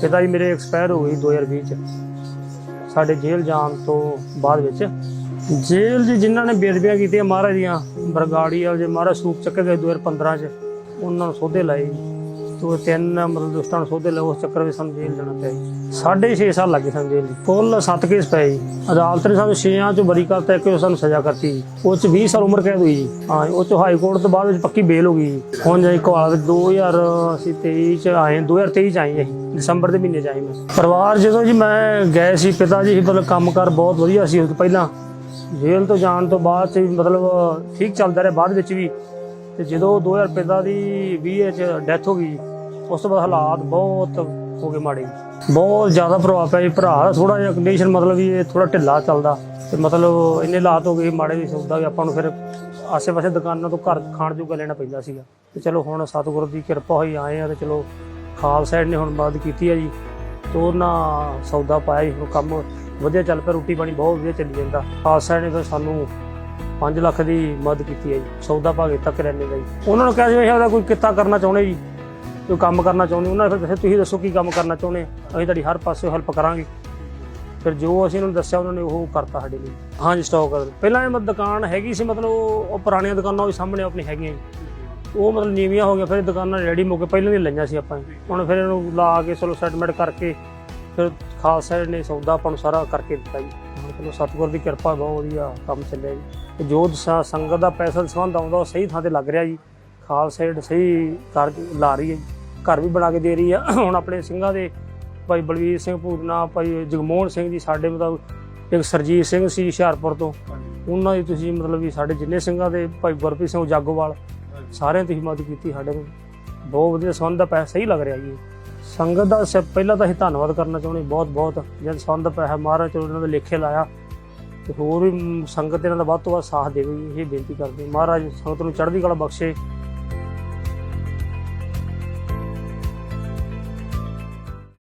ਪਿਤਾ ਜੀ ਮੇਰੇ ਐਕਸਪਾਇਰ ਹੋ ਗਏ 2020 ਚ। ਸਾਡੇ ਜੇਲ੍ਹ ਜਾਣ ਤੋਂ ਬਾਅਦ ਵਿੱਚ। ਜੇਲ੍ਹ 'ਚ ਜਿਨ੍ਹਾਂ ਨੇ ਬੇਦਬੀਆਂ ਕੀਤੀਆਂ ਮਹਾਰਾਜ ਦੀਆਂ ਬਰਗਾੜੀ ਵਾਲੇ ਜੇ ਮਹਾਰਾਜ ਸੂਪ ਚੱਕੇ ਗਏ 2015 ਚ। ਉਹਨਾਂ ਨੂੰ ਸੋਧੇ ਲਾਏ ਤੋ ਤਿੰਨ ਮਤਲਬ ਦੁਸ਼ਟਾਂ ਨੂੰ ਸੋਧੇ ਲਾਏ, ਉਸ ਚੱਕਰ ਵਿੱਚ ਸਾਨੂੰ ਜੇਲ੍ਹ ਜਾਣਾ ਪਿਆ ਜੀ। ਸਾਢੇ 6 ਸਾਲ ਲੱਗੇ ਸਾਨੂੰ ਜੇਲ੍ਹ 'ਚ। ਕੁੱਲ 7 ਕੇਸ ਪਏ ਜੀ। ਅਦਾਲਤ ਨੇ ਸਾਨੂੰ 6ਾਂ ਚੋਂ ਬਰੀ ਕਰਤਾ ਇੱਕ ਸਾਨੂੰ ਸਜ਼ਾ ਕਰਤੀ ਜੀ। ਉਹ ਚ 20 ਸਾਲ ਉਮਰ ਕੈਦ ਹੋਈ ਜੀ। ਹਾਂ ਉਹ ਚ ਹਾਈ ਕੋਰਟ ਤੋਂ ਬਾਅਦ ਵਿੱਚ ਪੱਕੀ ਬੇਲ ਹੋ ਗਈ ਜੀ। ਹੁਣ ਜਾਈ ਕੋਲ 2000 ਅਸੀਂ 23 ਚ ਆਏ 2023 ਚ ਆਏ ਜੀ ਅਸੀਂ। ਦਸੰਬਰ ਦੇ ਮਹੀਨੇ ਚ ਆਏ ਮੈਂ। ਪਰਿਵਾਰ ਜਦੋਂ ਜੀ ਮੈਂ ਗਏ ਸੀ, ਪਿਤਾ ਜੀ ਮਤਲਬ ਕੰਮਕਾਰ ਬਹੁਤ ਵਧੀਆ ਸੀ ਉਸ ਪਹਿਲਾਂ। ਜੇਲ੍ਹ ਤੋਂ ਜਾਣ ਤੋਂ ਬਾਅਦ ਚ ਮਤਲਬ ਠੀਕ ਚੱਲਦਾ ਰਿਹਾ ਬਾਅਦ ਵਿੱਚ ਵੀ। ਤੇ ਜਦੋਂ 2000 ਦੀ 20 ਚ ਡੈਥ ਹੋ ਗਈ ਉਸ ਤੋਂ ਬਾਅਦ ਹਾਲਾਤ ਬਹੁਤ ਹੋ ਗਏ ਮਾੜੇ ਬਹੁਤ ਜ਼ਿਆਦਾ ਪ੍ਰਭਾਵ ਪਿਆ ਜੀ। ਭਰਾ ਦਾ ਥੋੜਾ ਜਿਹਾ ਕੰਡੀਸ਼ਨ ਮਤਲਬ ਵੀ ਇਹ ਥੋੜਾ ਢਿੱਲਾ ਚੱਲਦਾ। ਤੇ ਮਤਲਬ ਇੰਨੇ ਹਾਲਾਤ ਹੋ ਗਏ ਮਾੜੇ ਵੀ ਸੋਚਦਾ ਵੀ ਆਪਾਂ ਨੂੰ ਫਿਰ ਆਸੇ-ਪਾਸੇ ਦੁਕਾਨਾਂ ਤੋਂ ਘਰ ਖਾਣ ਜੋਗਾ ਲੈਣਾ ਪੈਂਦਾ ਸੀਗਾ। ਤੇ ਚਲੋ ਹੁਣ ਸਤਿਗੁਰੂ ਦੀ ਕਿਰਪਾ ਹੋਈ, ਆਏ ਆ ਤੇ ਚਲੋ ਖਾਲਸਾ ਨੇ ਹੁਣ ਮਦਦ ਕੀਤੀ ਹੈ ਜੀ, ਤੇ ਉਹਨਾਂ ਸੌਦਾ ਪਾਇਆ ਜੀ, ਹੁਣ ਕੰਮ ਵਧੀਆ ਚੱਲ ਪਿਆ, ਰੋਟੀ ਪਾਣੀ ਬਹੁਤ ਵਧੀਆ ਚੱਲੀ ਜਾਂਦਾ। ਖਾਲਸਾ ਨੇ ਫਿਰ ਸਾਨੂੰ 5 ਲੱਖ ਦੀ ਮਦਦ ਕੀਤੀ ਹੈ ਜੀ, ਸੌਦਾ ਭਾਗੇ ਤੱਕ ਰਹਿਣੇ ਦਾ ਜੀ। ਉਹਨਾਂ ਨੂੰ ਕਿਹਾ ਸੀ ਵੀ ਉਹਦਾ ਕੋਈ ਕਿੱਤਾ ਕਰਨਾ ਚਾਹੁੰਦੇ ਜੀ, ਕੋਈ ਕੰਮ ਕਰਨਾ ਚਾਹੁੰਦੇ ਉਹਨਾਂ ਨੇ ਫਿਰ ਦੱਸਿਆ ਤੁਸੀਂ ਦੱਸੋ ਕੀ ਕੰਮ ਕਰਨਾ ਚਾਹੁੰਦੇ ਅਸੀਂ ਤੁਹਾਡੀ ਹਰ ਪਾਸੇ ਹੈਲਪ ਕਰਾਂਗੇ। ਫਿਰ ਜੋ ਅਸੀਂ ਉਹਨਾਂ ਨੂੰ ਦੱਸਿਆ, ਉਹਨਾਂ ਨੇ ਉਹ ਕਰਤਾ ਸਾਡੇ ਲਈ। ਹਾਂਜੀ ਸਟਾਕ ਪਹਿਲਾਂ ਇਹ ਮਤਲਬ ਦੁਕਾਨ ਹੈਗੀ ਸੀ, ਮਤਲਬ ਉਹ ਉਹ ਪੁਰਾਣੀਆਂ ਦੁਕਾਨਾਂ ਉਹ ਸਾਹਮਣੇ ਆਪਣੀ ਹੈਗੀਆਂ ਜੀ। ਉਹ ਮਤਲਬ ਨੀਵੀਆਂ ਹੋ ਗਈਆਂ ਫਿਰ ਦੁਕਾਨਾਂ ਰੈਡੀ ਹੋ ਕੇ ਪਹਿਲਾਂ ਦੀਆਂ ਲਈਆਂ ਸੀ ਆਪਾਂ ਹੁਣ ਫਿਰ ਇਹਨੂੰ ਲਾ ਕੇ ਚਲੋ ਸੈਟਲਮੈਂਟ ਕਰਕੇ ਫਿਰ ਖਾਲਸਾ ਨੇ ਸੌਦਾ ਆਪਾਂ ਨੂੰ ਸਾਰਾ ਕਰਕੇ ਦਿੱਤਾ ਜੀ। ਹੁਣ ਚਲੋ ਸਤਿਗੁਰ ਦੀ ਕਿਰਪਾ ਬਹੁਤ ਵਧੀਆ ਕੰਮ ਚੱਲਿਆ ਜੀ। ਜੋ ਸ- ਸੰਗਤ ਦਾ ਪੈਸਾ ਦਸਵੰਦ ਆਉਂਦਾ ਉਹ ਸਹੀ ਥਾਂ ਤੇ ਲੱਗ ਰਿਹਾ ਜੀ। ਖਾਲਸਾ ਏਡ ਸਹੀ ਕਰ ਲਾ ਰਹੀ ਹੈ ਜੀ। ਘਰ ਵੀ ਬਣਾ ਕੇ ਦੇ ਰਹੀ ਆ। ਹੁਣ ਆਪਣੇ ਸਿੰਘਾਂ ਦੇ ਭਾਈ ਬਲਵੀਰ ਸਿੰਘ ਭੂਦਨਾ ਭਾਈ ਜਗਮੋਹਨ ਸਿੰਘ ਜੀ ਸਾਡੇ ਮਤਲਬ ਇੱਕ ਸਰਜੀਤ ਸਿੰਘ ਸੀ ਹੁਸ਼ਿਆਰਪੁਰ ਤੋਂ। ਉਹਨਾਂ ਦੀ ਤੁਸੀਂ ਮਤਲਬ ਵੀ ਸਾਡੇ ਜਿੰਨੇ ਸਿੰਘਾਂ ਦੇ ਭਾਈ ਗੁਰਪ੍ਰੀਤ ਸਿੰਘ ਜਾਗੋਵਾਲ ਸਾਰਿਆਂ ਦੀ ਮਦਦ ਕੀਤੀ ਸਾਡੇ ਨੂੰ। ਬਹੁਤ ਵਧੀਆ ਸੰਬੰਧ ਦਾ ਪੈਸਾ ਸਹੀ ਲੱਗ ਰਿਹਾ ਜੀ। ਸੰਗਤ ਦਾ ਸ- ਪਹਿਲਾਂ ਤਾਂ ਅਸੀਂ ਧੰਨਵਾਦ ਕਰਨਾ ਚਾਹੁੰਦੇ ਬਹੁਤ ਬਹੁਤ। ਜਦ ਸੰਬੰਧ ਦਾ ਪੈਸਾ ਮਹਾਰਾਜ ਚਲੋ ਇਹਨਾਂ ਦੇ ਲੇਖੇ ਲਾਇਆ ਤੇ ਹੋਰ ਵੀ ਮ, ਸੰਗਤ ਇਹਨਾਂ ਦਾ ਵੱਧ ਤੋਂ ਵੱਧ ਸਾਥ ਦੇਵੇ ਜੀ, ਇਹ ਬੇਨਤੀ ਕਰਦੇ ਮਹਾਰਾਜ ਸੰਗਤ ਨੂੰ ਚੜ੍ਹਦੀ ਕਲਾ ਬਖਸ਼ੇ।